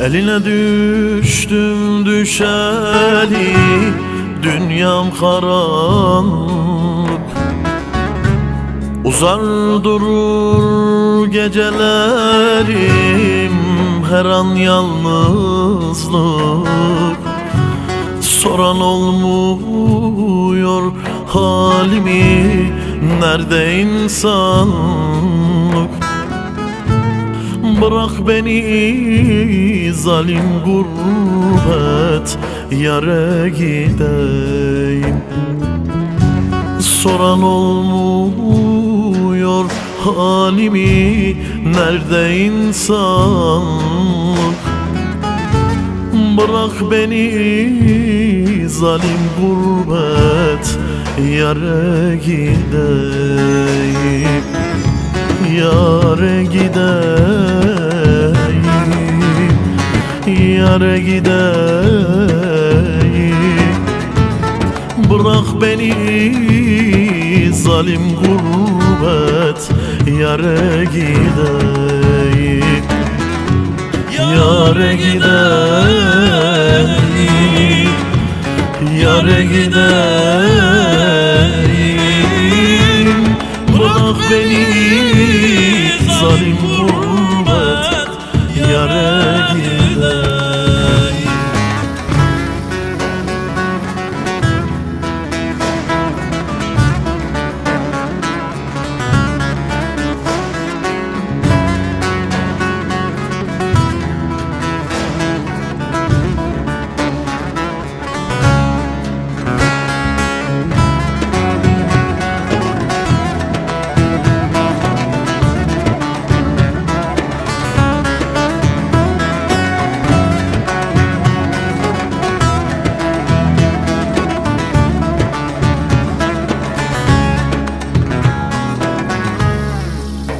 Eline düştüm düşeli Dünyam karanlık. Uzar durur gecelerim Her an yalnızlık. Soran olmuyor halimi Nerede insanlık Bırak beni zalim gurbet Yere gideyim. Soran olmuyor halimi Nerede insanlık Bırak beni zalim gurbet Yere gideyim. Yare gideyim Yare gideyim. Bırak beni zalim gurbet Yare gideyim. Yare gideyim Yare gideyim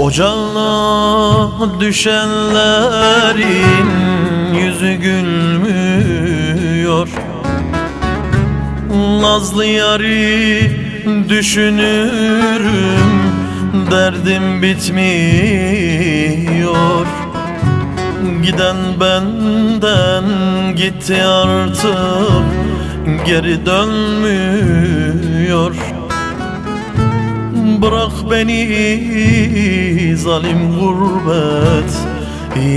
Ocağına düşenlerin yüzü gülmüyor. Nazlı yari düşünürüm Derdim bitmiyor. Giden benden gitti artık Geri dönmüyor Bırak beni zalim gurbet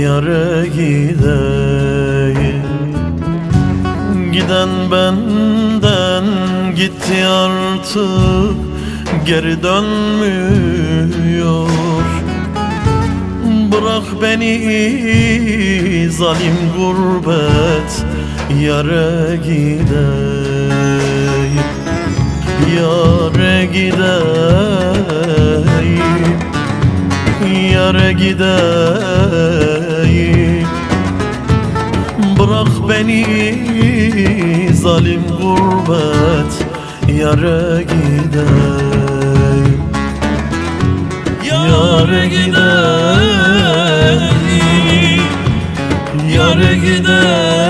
Yare gideyim. Giden benden gitti artık Geri dönmüyor. Bırak beni zalim gurbet Yare gideyim. Yare gideyim Yare gideyim. Bırak beni zalim gurbet Yare gideyim. Yare gideyim Yare gideyim